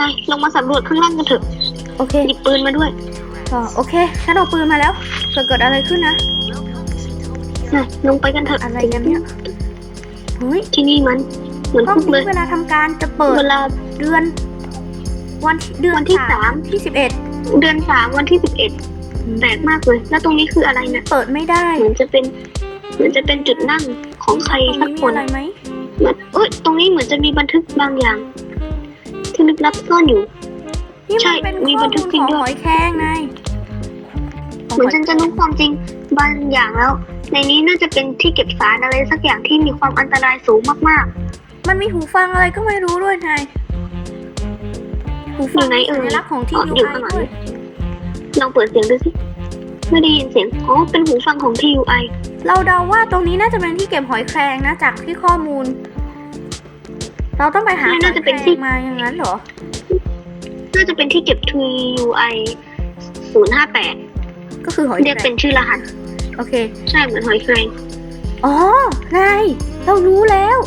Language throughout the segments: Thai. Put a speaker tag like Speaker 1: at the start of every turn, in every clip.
Speaker 1: นายลงมาสำรวจข้างล่างกันเถอะ
Speaker 2: โอเค
Speaker 1: หยิบปืนมาด้วย
Speaker 2: ก็โอเคฉันเอาปืนมาแล้วเกิดเกิดอะไรขึ้นนะ
Speaker 1: นายลงไปกันเถอะ
Speaker 2: อะไรกันเนี่ยเฮ้ย
Speaker 1: ที่นี่มันเหมือน
Speaker 2: ห้อง
Speaker 1: คุกเล
Speaker 2: นี้
Speaker 1: ย
Speaker 2: เวลาทำการจะเปิด
Speaker 1: เวลา
Speaker 2: เดือน วันที่เดือน
Speaker 1: วันที่สาม
Speaker 2: ที่สิบเอ็ด
Speaker 1: เดือนสามวันที่สิบเอ็ดแปลกมากเลย แล้วตรงนี้คืออะไรนะ
Speaker 2: เปิดไม่ได้
Speaker 1: เหมือนจะเป็น เหมือนจะเป็นจุดนั่งของใคร
Speaker 2: ตรง
Speaker 1: สัก
Speaker 2: นี้
Speaker 1: ค
Speaker 2: มี
Speaker 1: น
Speaker 2: อะไรไหม
Speaker 1: เหมือนเอ้ยตรงนี้เหมือนจะมีบันทึกบางอย่างที่ ลึกลับซ่อนอยู่
Speaker 2: นี่
Speaker 1: ใช่
Speaker 2: มันเป็น
Speaker 1: มี
Speaker 2: ข้อ
Speaker 1: บันทึ
Speaker 2: มู
Speaker 1: ก
Speaker 2: ล
Speaker 1: จริ
Speaker 2: ข
Speaker 1: ง
Speaker 2: อง
Speaker 1: ด้วย
Speaker 2: หอยแครงไง
Speaker 1: เหมือนฉันจะรู้ความจริงบางอย่างแล้ว ในนี้น่าจะเป็นที่เก็บสารอะไรสักอย่างที่มีความอันตรายสูงมาก
Speaker 2: มันมีหูฟังอะไรก็ไม่รู้ด้วยไงหูฟั
Speaker 1: อยู่ไหนเอ่ย
Speaker 2: สัญลักษณ์ของที่
Speaker 1: อ๋อ
Speaker 2: ยู
Speaker 1: อยู่
Speaker 2: ไอ
Speaker 1: ข้างหลัง
Speaker 2: ด้วย
Speaker 1: ๆ ลองเปิดเสียงดูสิ ไม่ได้ยินเสียง อ๋อ เป็นหูฟังของ TUI
Speaker 2: เราเดาว่าตรงนี้น่าจะเป็นที่เก็บหอยแครงนะจากที่ข้อมูล เราต้องไปหาหอย
Speaker 1: น่าจะ
Speaker 2: แค
Speaker 1: เป็น
Speaker 2: ร
Speaker 1: ที่
Speaker 2: งมาอย่างนั้นเหรอ
Speaker 1: น่าจะเป็นที่เก็บ TUI 058
Speaker 2: ก็คือหอย
Speaker 1: เรียก
Speaker 2: แคร
Speaker 1: เป็
Speaker 2: ง
Speaker 1: นชื่อรหัส
Speaker 2: โอเค
Speaker 1: ใช่เหมือนหอยแครง
Speaker 2: อ๋อนายเรารู้แล้ว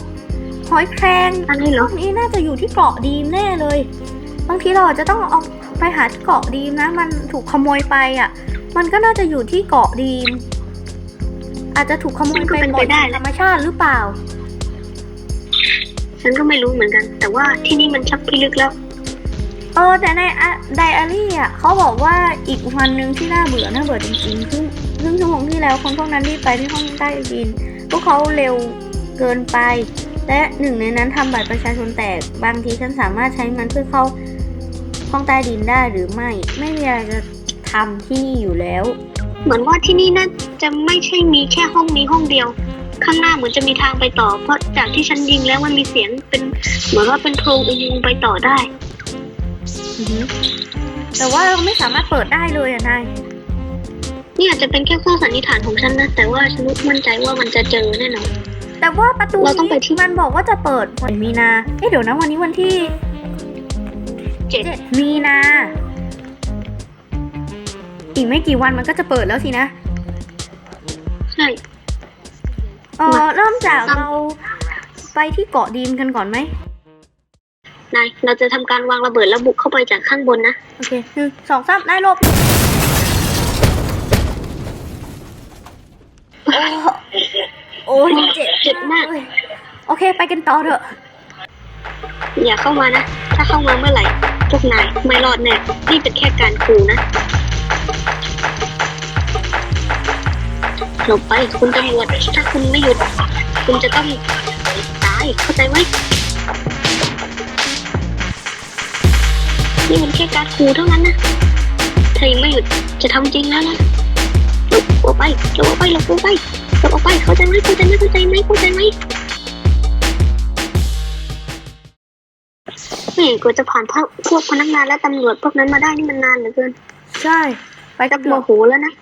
Speaker 2: หอยแครง
Speaker 1: อะไรเหร
Speaker 2: พ
Speaker 1: อ
Speaker 2: วกนี้น่าจะอยู่ที่เกาะดีมแน่เลย บางทีเราอาจจะต้องเอาไปหาที่เกาะดีมนะ มันถูกขโมยไปอะ มันก็น่าจะอยู่ที่เกาะดีม อาจจะถูกขโมยไปบ่อยธรรมชาติหรือเปล่า
Speaker 1: ฉันก็ไม่รู้เหมือนกัน แต่ว่าที่นี่มันชักพิลึกแล้ว
Speaker 2: เออแต่ในไดอารี่อะเขาบอกว่าอีกวันหนึ่งที่น่าเบื่อน่าเบื่อจริงๆครึ่งครึ่งชั่วโมงที่แล้วคนพวกนั้นรีบไปที่ห้องใต้ดิน พวกเขาเร็วเกินไป และหนึ่งในนั้นทำบัตรประชาชนแตก บางทีฉันสามารถใช้มันเพื่อเข้าห้องใต้ดินได้หรือไม่ ไม่มีอะไรจะทำที่นี่อยู่แล้ว
Speaker 1: เหมือนว่าที่นี่น่าจะไม่ใช่มีแค่ห้องนี้ห้องเดียว ข้างหน้าเหมือนจะมีทางไปต่อ เพราะจากที่ฉันยิงแล้วมันมีเสียงเป็นเหมือนว่าเป็นโพรงอุโมงค์ไปต่อได้
Speaker 2: อือฮึแต่ว่าเราไม่สามารถเปิดได้เลยอะนาย
Speaker 1: นี่อาจจะเป็นแค่ข้อสันนิษฐานของฉันนะ แต่ว่าฉันมั่นใจว่ามันจะเจอแน่นอน
Speaker 2: แต่ว่าประตู
Speaker 1: เราต้องไปที่
Speaker 2: มันบอกว่าจะเปิดวันมีนา เอ๊ะเดี๋ยวนะวันนี้วันที่
Speaker 1: เจ็ด
Speaker 2: เจ็ดมีนา อีกไม่กี่วันมันก็จะเปิดแล้วสินะ
Speaker 1: ใช่
Speaker 2: เออ
Speaker 1: มา
Speaker 2: เริ่มจาก
Speaker 1: ครับ
Speaker 2: เราไปที่เกาะดีมกันก่อนไหม
Speaker 1: นายเราจะทำการวางระเบิดแล้วบุกเข้าไปจากข้างบนนะ
Speaker 2: โอเคหนึ่งสองสามนายหลบโอ้โอ้ยเจ็บ
Speaker 1: เจ็บมาก
Speaker 2: เลยโอเค ไปกันต่อเถอะ
Speaker 1: อย่าเข้ามานะ ถ้าเข้ามาเมื่อไหร่พวกนายไม่รอดแน่นี่เป็นแค่การขู่นะ หลบไปคุณตำรวจถ้าคุณไม่หยุด คุณจะต้องตายเข้าใจไหมนี่มันแค่การขู่เท่านั้นนะถ้ายังไม่หยุดจะทำจริงแล้วนะหลบออกไปหลบออกไปหลบออกไปหลบออกไปเข้าใจไหมเข้าใจไหมเข้าใจไหมเข้าใจไหมนี่กว่าจะผ่านพวกพวกพนักงานและตำรวจพวกนั้นมาได้นี่มันนานเหลือเกิน
Speaker 2: ใช่ ไป
Speaker 1: จะ
Speaker 2: กันเถ
Speaker 1: โม
Speaker 2: อะ
Speaker 1: โหแล้วนะ